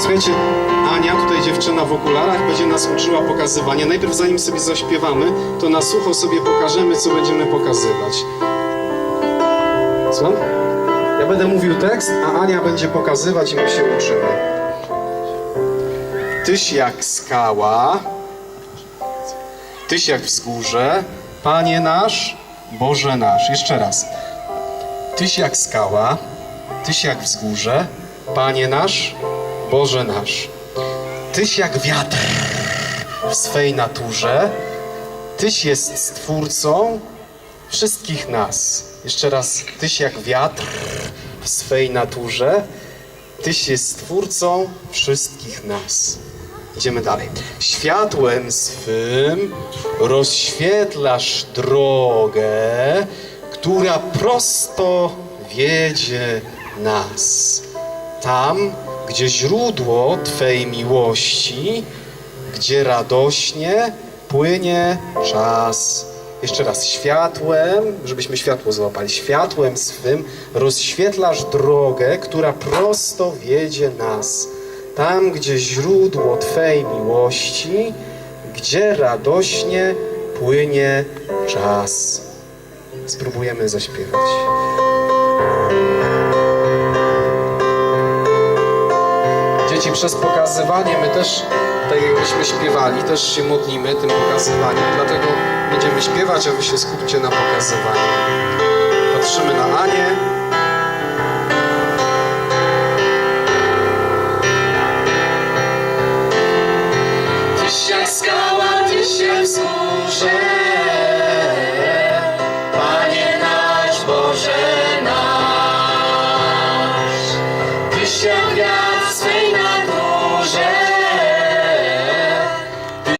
Słuchajcie, Ania, tutaj dziewczyna w okularach, będzie nas uczyła pokazywania. Najpierw zanim sobie zaśpiewamy, to na sucho sobie pokażemy, co będziemy pokazywać. Słucham? Ja będę mówił tekst, a Ania będzie pokazywać i my się uczymy. Tyś jak skała, Tyś jak wzgórze, Panie nasz, Boże nasz. Jeszcze raz. Tyś jak skała, Tyś jak wzgórze, Panie nasz, Boże nasz. Tyś jak wiatr w swej naturze, Tyś jest Stwórcą wszystkich nas. Jeszcze raz. Tyś jak wiatr w swej naturze, Tyś jest Stwórcą wszystkich nas. Idziemy dalej. Światłem swym rozświetlasz drogę, która prosto wiedzie nas. Tam, gdzie źródło Twej miłości, gdzie radośnie płynie czas. Jeszcze raz, światłem, żebyśmy światło złapali, światłem swym rozświetlasz drogę, która prosto wiedzie nas. Tam, gdzie źródło Twej miłości, gdzie radośnie płynie czas. Spróbujemy zaśpiewać. Dzieci, przez pokazywanie my też, tak jakbyśmy śpiewali, też się modlimy tym pokazywaniem, dlatego będziemy śpiewać, a się skupcie na pokazywaniu. Patrzymy na Anię,